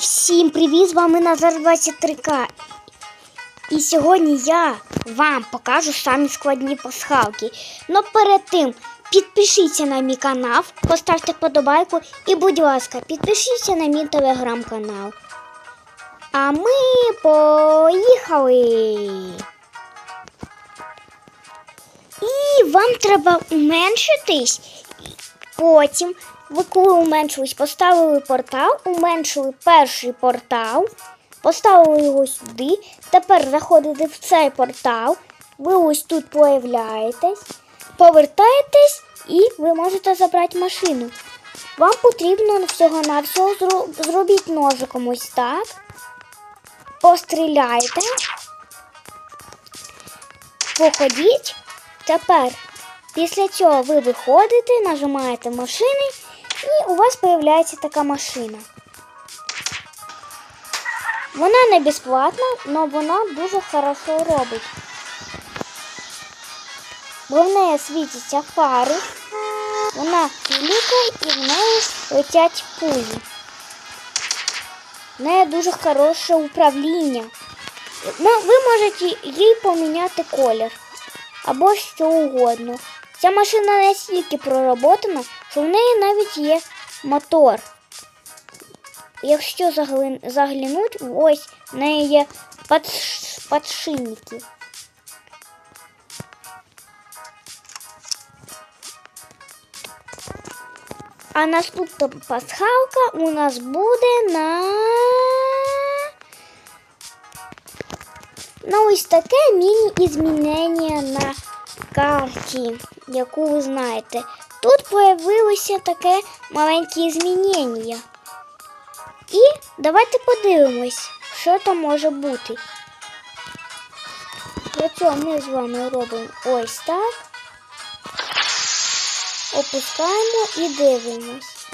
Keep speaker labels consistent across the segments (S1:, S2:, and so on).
S1: всім привіт! З вами Назар 23К. І сьогодні я вам покажу самі складні пасхалки. Но перед тим підпишіться на мій канал, поставте подобайку і, будь ласка, підпишіться на мій телеграм-канал. А ми поїхали. І вам треба уменшитись. Потім, ви коли уменшились, поставили портал, уменшили перший портал, поставили його сюди. Тепер заходите в цей портал, ви ось тут появляєтесь, повертаєтесь і ви можете забрати машину. Вам потрібно всього-навсього зро- зробіть ножиком ось так. Постріляйте. Походіть. Тепер Після цього ви виходите, нажимаєте машини, і у вас з'являється така машина. Вона не безплатна, але вона дуже хорошо робить. Бо в неї світяться фари, вона пілікає і в неї летять пулі. В неї дуже хороше управління. Ну, Ви можете їй поміняти колір або що угодно. Ця машина настільки проработана, що в неї навіть є мотор. Якщо загли- заглянуть, ось в неї є подш- подшипники. А наступна пасхалка у нас буде на на ось таке міні-ізмінення на карті, яку ви знаєте. Тут появилося таке маленьке змінення. І давайте подивимось, що там може бути. Для цього ми з вами робимо ось так. Опускаємо і дивимось.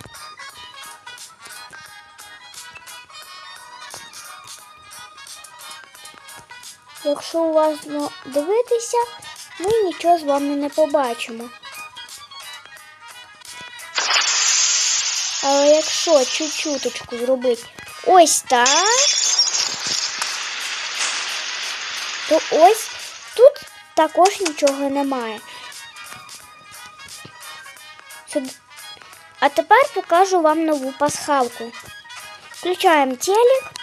S1: Якщо уважно дивитися, ми нічого з вами не побачимо. Але якщо чуть-чуточку зробити ось так, то ось тут також нічого немає. А тепер покажу вам нову пасхалку. Включаємо телек.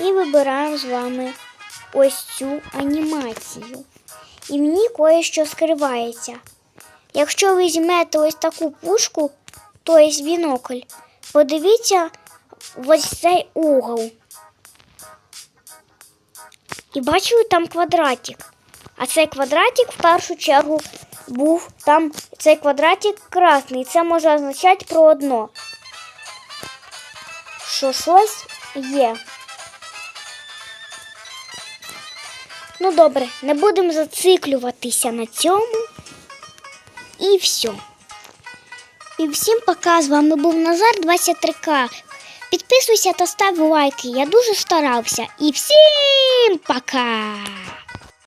S1: І вибираємо з вами ось цю анімацію. І ній кое-що скривається. Якщо ви візьмете ось таку пушку, то є бінокль, подивіться ось цей угол. І бачили там квадратик. А цей квадратик в першу чергу був там цей квадратик красний. Це може означати про одно. Що щось є. Ну добре, не будемо зациклюватися на цьому. І все. І всім пока. З вами був Назар 23К. Підписуйся та став лайки. Я дуже старався. І всім пока!